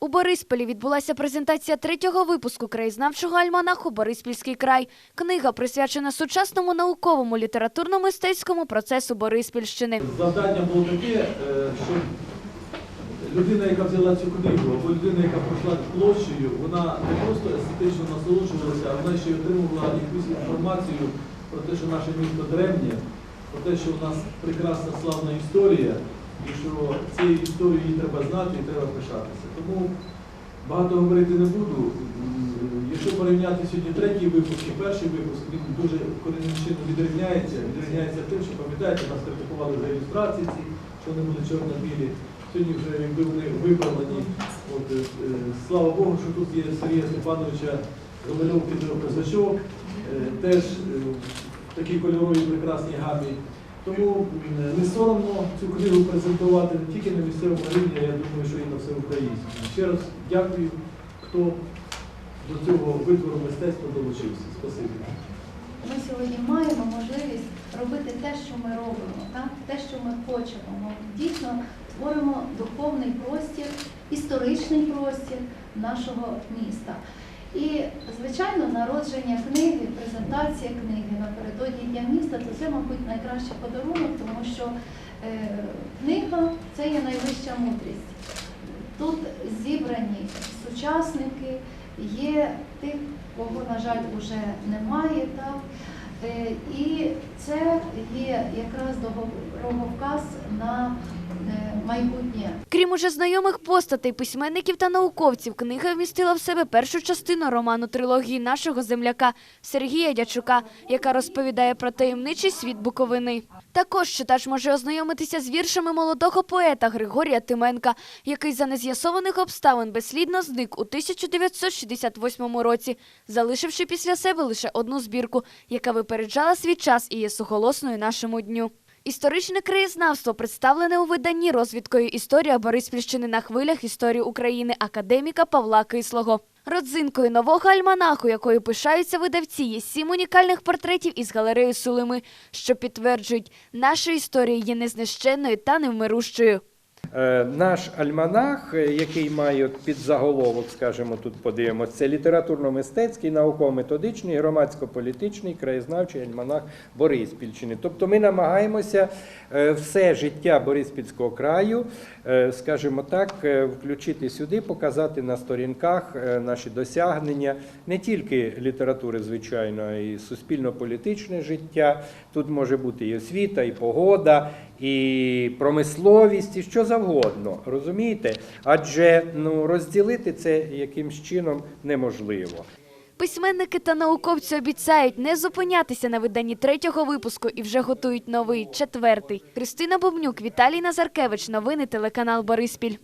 У Борисполі відбулася презентація третього випуску краєзнавчого альманаху Бориспільський край. Книга присвячена сучасному науковому літературно-мистецькому процесу Бориспільщини. Завдання було таке, е, щоб людина, яка взяла цю книгу, або людина, яка пройшла площею, вона не просто естетично насолоджувалася, а вона ще й отримувала якусь інформацію про те, що наше місто древнє, про те, що у нас прекрасна славна історія, і що цією історією її треба знати і треба пишатися. Тому багато говорити не буду. Якщо порівняти сьогодні третій випуск і перший випуск, він дуже корінним чином відрізняється. Відрізняється тим, що пам'ятаєте, нас критикували за ілюстрації ці, що вони були чорно-білі. Сьогодні вже якби вони виправлені. От, е, слава Богу, що тут є Сергія Степановича Гомельовки козачок, е, теж е, в такій кольоровій прекрасній гамі. Тому не соромно цю книгу презентувати не тільки на місцевому рівні, а я думаю, що і на всеукраїнському. Ще раз дякую, хто до цього витвору мистецтва долучився. Спасибі. Ми сьогодні маємо можливість робити те, що ми робимо, так? те, що ми хочемо. Ми дійсно творимо духовний простір, історичний простір нашого міста. І, звичайно, народження книги, презентація книги напередодні Дня міста, то це, мабуть, найкращий подарунок, тому що е, книга це є найвища мудрість. Тут зібрані сучасники, є тих, кого, на жаль, вже немає. Так? Е, І це є якраз дороговказ на е, майбутнє. Крім уже знайомих постатей, письменників та науковців, книга вмістила в себе першу частину роману трилогії нашого земляка Сергія Дячука, яка розповідає про таємничий світ Буковини. Також читач може ознайомитися з віршами молодого поета Григорія Тименка, який за нез'ясованих обставин безслідно зник у 1968 році, залишивши після себе лише одну збірку, яка випереджала свій час і є суголосною нашому дню. Історичне краєзнавство представлене у виданні розвідкою Історія Бориспільщини на хвилях історії України академіка Павла Кислого. Родзинкою нового альманаху, якою пишаються видавці, є сім унікальних портретів із галереї Сулими, що підтверджують, наша історія є незнищенною та невмирущою. Е, Наш альманах, е, який має під заголовок, скажімо, тут подивимося, це літературно-мистецький, науково-методичний, громадсько-політичний, краєзнавчий альманах Бориспільщини. Тобто ми намагаємося е, все життя Бориспільського краю, скажімо так, включити сюди, показати на сторінках наші досягнення не тільки літератури, звичайно, а й суспільно-політичне життя. Тут може бути і освіта, і погода, і промисловість, і що завгодно. Розумієте? Адже ну, розділити це якимсь чином неможливо. Письменники та науковці обіцяють не зупинятися на виданні третього випуску і вже готують новий, четвертий. Христина Бубнюк, Віталій Назаркевич. Новини телеканал Бориспіль.